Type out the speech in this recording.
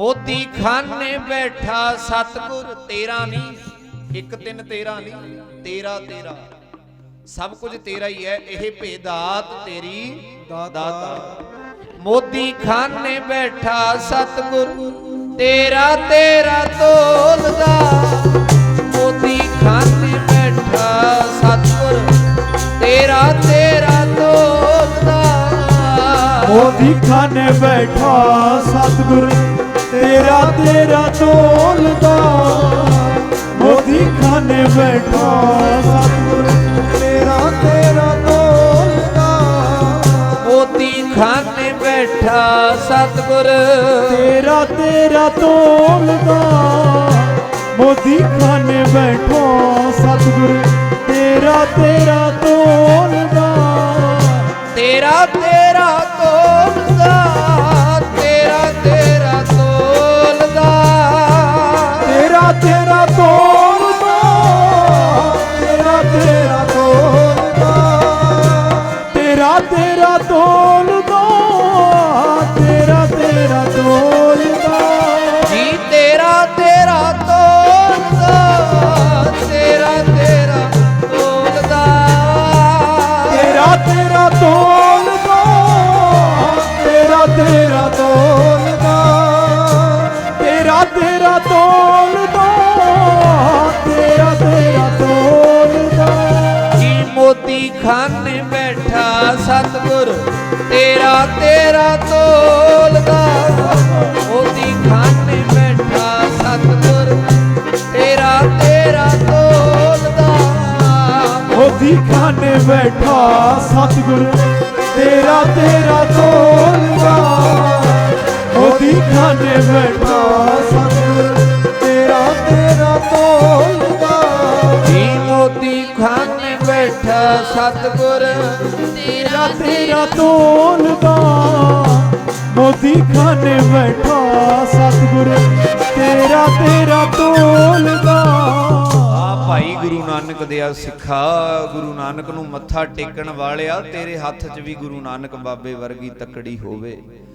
ਮੋਦੀ ਖਾਨੇ ਬੈਠਾ, ਸਤਗੁਰ ਤੇਰਾ ਨਹੀਂ ਇੱਕ ਤਿੰਨ ਤੇਰਾ ਨਹੀਂ ਤੇਰਾ ਤੇਰਾ। ਸਭ ਕੁਝ ਤੇਰਾ ਹੀ ਹੈ, ਇਹ ਭੇਦਾਤ ਤੇਰੀ ਦਾਤਾ। ਮੋਦੀ ਖਾਨੇ ਬੈਠਾ, ਸਤਗੁਰ ਤੇਰਾ ਤੇਰਾ ਤੋਲਦਾ। ਮੋਦੀ ਖਾਨੇ ਬੈਠਾ, ਸਤਗੁਰ ਤੇਰਾ ਤੇਰਾ ਤੋਲਦਾ। ਮੋਦੀ ਖਾਨੇ ਬੈਠਾ, ਸਤਿਗੁਰ ਤੇਰਾ ਤੇਰਾ ਤੋਲਦਾ ਮੋਦੀ ਖਾਨੇ ਬੈਠਾ ਸਤਿਗੁਰ ਤੇਰਾ ਤੇਰਾ ਤੋਲਦਾ ਮੋਦੀ ਖਾਨੇ ਬੈਠਾ ਸਤਗੁਰ। ਤੇਰਾ ਤੇਰਾ ਤੋਲਦਾ ਮੋਦੀ ਖਾਨੇ ਬੈਠਾ ਸਤਿਗੁਰ ਤੇਰਾ ਤੇਰਾ ਤੋਲਦਾ ਤੇਰਾ ਤੇਰਾ ਤੋਲਦਾ ਤੇਰਾ ਤੇਰਾ ਤੋਲਦਾ ਤੇਰਾ ਤੇਰਾ ਤੋਲਦਾ ਜੀ ਤੇਰਾ ਤੇਰਾ ਤੋਲਦਾ ਤੇਰਾ ਤੇਰਾ ਤੋਲਦਾ ਤੇਰਾ ਤੇਰਾ ਤੋਲਦਾ ਤੇਰਾ ਤੇਰਾ ਮੋਤੀ ਖਾਨੇ ਬੈਠਾ, ਸਤਗੁਰ ਤੇਰਾ ਤੇਰਾ ਤੋਲਦਾ ਉਹਦੀ ਖਾਨੇ ਬੈਠਾ, ਸਤਗੁਰ ਤੇਰਾ ਤੇਰਾ ਤੋਲਦਾ ਉਹਦੀ ਖਾਨੇ ਬੈਠਾ, ਸਤਿਗੁਰ ਤੇਰਾ ਤੇਰਾ ਤੋਲਦਾ ਉਹਦੀ ਖਾਨੇ ਬੈਠਾ ਮੋਤੀ ਖਾਨੇ ਬੈਠਾ ਸਤਗੁਰ, ਤੇਰਾ ਤੇਰਾ ਤੋਲਦਾ ਮੋਦੀ ਖਾਨੇ ਬੈਠਾ ਸਤਿਗੁਰ, ਤੇਰਾ ਤੇਰਾ ਤੋਲਦਾ ਆ ਭਾਈ ਗੁਰੂ ਨਾਨਕ ਦਿਆ ਸਿੱਖਾ, ਗੁਰੂ ਨਾਨਕ ਨੂੰ ਮੱਥਾ ਟੇਕਣ ਵਾਲਿਆ, ਤੇਰੇ ਹੱਥ 'ਚ ਵੀ ਗੁਰੂ ਨਾਨਕ ਬਾਬੇ ਵਰਗੀ ਤਕੜੀ ਹੋਵੇ।